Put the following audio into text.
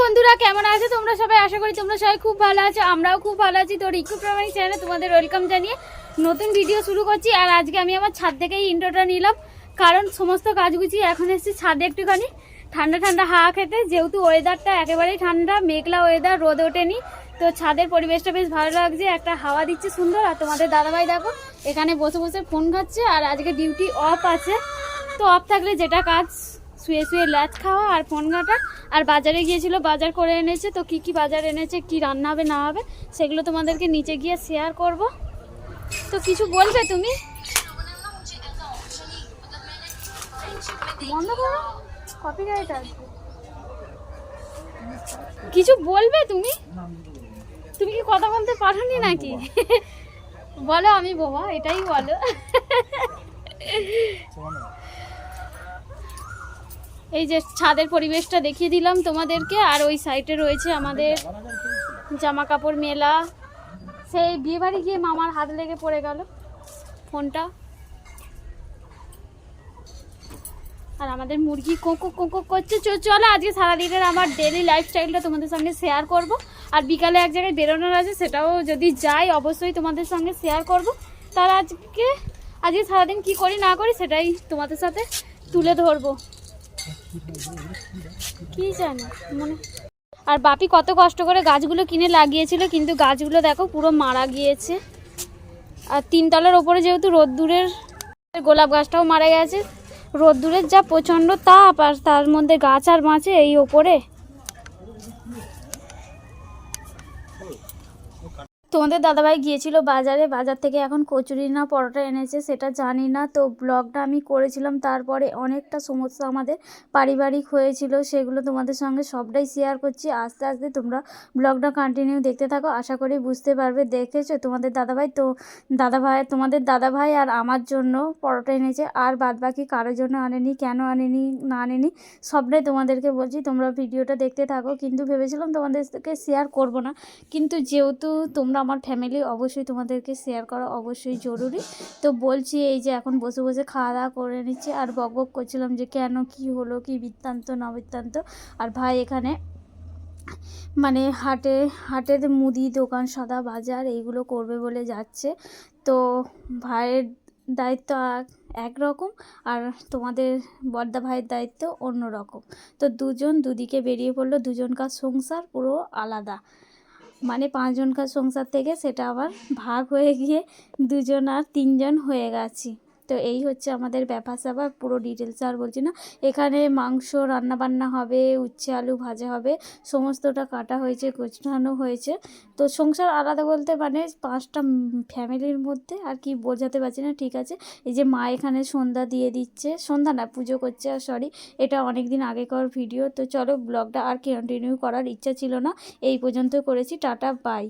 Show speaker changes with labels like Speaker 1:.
Speaker 1: বন্ধুরা, কেমন আছো? তোমরা সবাই আশা করি তোমরা সবাই খুব ভালো আছো, আমরাও খুব ভালো আছি। তো রিকু প্রামাণিক চ্যানেলে তোমাদের ওয়েলকাম জানিয়ে নতুন ভিডিও শুরু করছি। আর আজকে আমি আমার ছাদ থেকেই ইন্ট্রোটা নিলাম। কারণ সমস্ত কাজ গুছিয়ে এখন এসেছি ছাদে একটুখানি। ঠান্ডা ঠান্ডা হাওয়া খেতে, যেহেতু ওয়েদারটা একেবারেই ঠান্ডা, মেঘলা ওয়েদার রোদ ওঠেনি। তো ছাদের পরিবেশটা বেশ ভালো লাগছে, একটা হাওয়া দিচ্ছে সুন্দর। আর তোমাদের দাদাভাই দেখো, এখানে বসে বসে ফোন খাচ্ছে আর আজকে ডিউটি অফ আছে। তো অফ থাকলে যেটা কাজ শুয়ে শুয়ে ল্যাচ খাওয়া আর ফোন ঘাটা। আর বাজারে গিয়েছিল, বাজার করে এনেছে। তো কি কি বাজার এনেছে, কি রান্না হবে, না হবে, সেগুলো তোমাদেরকে নিচে গিয়ে শেয়ার করব। তো কিছু বলবে তুমি? কিছু বলবে তুমি? তুমি কি কথা বলতে পারোনি নাকি? বলো আমি বোমা এটাই বলো। এই যে ছাদের পরিবেশটা দেখিয়ে দিলাম তোমাদেরকে, আর ওই সাইডে রয়েছে আমাদের জামা কাপড় মেলা। সেই বিয়ে বাড়ি গিয়ে মামার হাত লেগে পড়ে গেল ফোনটা। আর আমাদের মুরগি কোকো কোকো করছে। চলো আজকে সারাদিনের আমার ডেলি লাইফস্টাইলটা তোমাদের সঙ্গে শেয়ার করব। আর বিকালে এক জায়গায় বেরোনোর আছে, সেটাও যদি যাই অবশ্যই তোমাদের সঙ্গে শেয়ার করব। তার আজকে আজকে সারাদিন কি করি না করি সেটাই তোমাদের সাথে তুলে ধরবো। কি জানি আর বাপি কত কষ্ট করে গাছগুলো কিনে লাগিয়েছিল, কিন্তু গাছগুলো দেখো পুরো মারা গিয়েছে। আর তিনতলার ওপরে যেহেতু রোদ্দুরের গোলাপ গাছটাও মারা গেছে, রোদ্দুরের যা প্রচণ্ড তাপ আর তার মধ্যে গাছ আর মাছে এই ওপরে। তোমাদের দাদাভাই গিয়েছিল বাজারে, বাজার থেকে এখন কচুরি না, পরোটা এনেছে, সেটা জানি না। তো ব্লগটা আমি করেছিলাম, তারপরে অনেকটা সমস্যা আমাদের পারিবারিক হয়েছিল, সেগুলো তোমাদের সঙ্গে সবটাই শেয়ার করছি। আস্তে আস্তে তোমরা ব্লগটা কন্টিনিউ দেখতে থাকো, আশা করি বুঝতে পারবে। দেখেছ তোমাদের দাদাভাই? তো দাদাভাই, তোমাদের দাদাভাই আর আমার জন্য পরোটা এনেছে, আর বাদ বাকি কারোর জন্য আনেনি, কেন আনেনি, না আনেনি, সবটাই তোমাদেরকে বলছি, তোমরা ভিডিওটা দেখতে থাকো। কিন্তু ভেবেছিলাম তোমাদেরকে শেয়ার করব না, কিন্তু যেহেতু তোমরা আমার ফ্যামিলি অবশ্যই তোমাদেরকে শেয়ার করা অবশ্যই জরুরি। তো বলছি এই যে এখন বসে বসে খাওয়া দাওয়া করে নিচ্ছি আর বক বক করছিলাম যে কেন কি হলো, কি বৃত্তান্ত, না বৃত্তান্ত। আর ভাই এখানে মানে হাটে, হাটের মুদি দোকান, সদা বাজার এইগুলো করবে বলে যাচ্ছে। তো ভাইয়ের দায়িত্ব এক- একরকম আর তোমাদের বর্দা ভাইয়ের দায়িত্ব অন্য রকম তো দুজন দুদিকে বেরিয়ে পড়ল, দুজনকার সংসার পুরো আলাদা। মানে পাঁচজনকার সংসার থেকে সেটা আবার ভাগ হয়ে গিয়ে দুজন আর তিনজন হয়ে গেছি। তো এই হচ্ছে আমাদের ব্যাপার স্যাপার পুরো ডিটেলস আর বলছি না। এখানে মাংস রান্না বান্না হবে, উচ্ছে, আলু ভাজা হবে, সমস্তটা কাটা হয়েছে গোছানো হয়েছে। তো সংসার আলাদা বলতে মানে পাঁচটা ফ্যামিলির মধ্যে আর কি বোঝাতে পারছি না, ঠিক আছে? এই যে মা এখানে সন্ধ্যা দিয়ে দিচ্ছে, সন্ধ্যা না, পুজো করছে, আর সরি এটা অনেক দিন আগেকার ভিডিও তো চলো ব্লগটা আর কন্টিনিউ করার ইচ্ছা ছিল না। এই পর্যন্ত করেছি, টাটা বাই